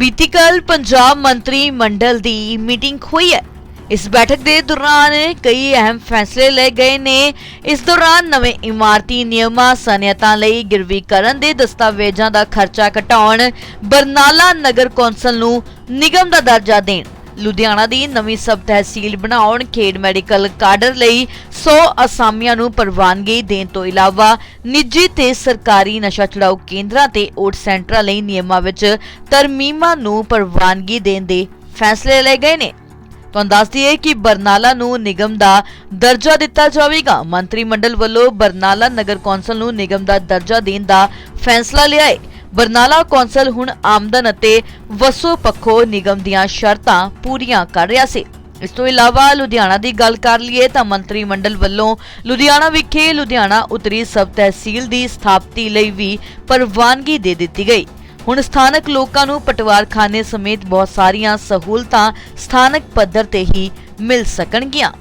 ਬੀਤੀ ਕੱਲ ਪੰਜਾਬ ਮੰਤਰੀ ਮੰਡਲ ਦੀ ਮੀਟਿੰਗ ਹੋਈ ਹੈ ਇਸ ਬੈਠਕ ਦੇ ਦੌਰਾਨ ਕਈ ਅਹਿਮ ਫੈਸਲੇ ਲਏ ਗਏ ਨੇ ਇਸ ਦੌਰਾਨ ਨਵੇਂ ਇਮਾਰਤੀ ਨਿਯਮਾਂ ਸਨਅਤਾਂ ਲਈ ਗਿਰਵੀ ਕਰਨ ਦੇ ਦਸਤਾਵੇਜ਼ਾਂ ਦਾ ਖਰਚਾ ਘਟਾਉਣ ਬਰਨਾਲਾ ਨਗਰ ਕੌਂਸਲ ਨੂੰ ਨਿਗਮ ਦਾ ਦਰਜਾ ਦੇਣ ਲੁਧਿਆਣਾ ਦੀ ਨਵੀਂ ਸਬ ਤਹਿਸੀਲ ਬਣਾਉਣ, ਖੇਡ ਮੈਡੀਕਲ ਕਾਡਰ ਲਈ 100 ਅਸਾਮੀਆਂ ਨੂੰ ਪ੍ਰਵਾਨਗੀ ਦੇਣ ਤੋਂ ਇਲਾਵਾ ਨਿੱਜੀ ਤੇ ਸਰਕਾਰੀ ਨਸ਼ਾ ਛੁਡਾਊ ਕੇਂਦਰਾਂ ਤੇ ਓਟ ਸੈਂਟਰਾਂ ਲਈ ਨਿਯਮਾਂ ਵਿੱਚ ਤਰਮੀਮਾਂ ਨੂੰ ਪ੍ਰਵਾਨਗੀ ਦੇਣ ਦੇ ਫੈਸਲੇ ਲਏ ਗਏ ਨੇ। ਤੁਹਾਨੂੰ ਦੱਸ ਦਈਏ ਕਿ ਬਰਨਾਲਾ ਨੂੰ ਨਿਗਮ ਦਾ ਦਰਜਾ ਦਿੱਤਾ ਜਾਵੇਗਾ। ਮੰਤਰੀ ਮੰਡਲ ਵੱਲੋਂ ਬਰਨਾਲਾ ਨਗਰ ਕੌਂਸਲ ਨੂੰ ਨਿਗਮ ਦਾ ਦਰਜਾ ਦੇਣ ਦਾ ਫੈਸਲਾ ਲਿਆ ਹੈ। ਬਰਨਾਲਾ ਕੌਂਸਲ ਹੁਣ ਆਮਦਨ ਅਤੇ ਵਸੋ ਪੱਖੋਂ ਨਿਗਮ ਦੀਆਂ ਸ਼ਰਤਾਂ ਪੂਰੀਆਂ ਕਰ ਰਿਹਾ ਸੀ। ਇਸ ਤੋਂ ਇਲਾਵਾ ਲੁਧਿਆਣਾ ਦੀ ਗੱਲ ਕਰ ਲਈਏ ਤਾਂ ਮੰਤਰੀ ਮੰਡਲ ਵੱਲੋਂ ਲੁਧਿਆਣਾ ਵਿਖੇ ਲੁਧਿਆਣਾ ਉੱਤਰੀ ਸਬ ਤਹਿਸੀਲ ਦੀ ਸਥਾਪਤੀ ਲਈ ਵੀ ਪ੍ਰਵਾਨਗੀ ਦੇ ਦਿੱਤੀ ਗਈ। ਹੁਣ ਸਥਾਨਕ ਲੋਕਾਂ ਨੂੰ ਪਟਵਾਰਖਾਨੇ ਸਮੇਤ ਬਹੁਤ ਸਾਰੀਆਂ ਸਹੂਲਤਾਂ ਸਥਾਨਕ ਪੱਧਰ ਤੇ ਹੀ ਮਿਲ ਸਕਣਗੀਆਂ।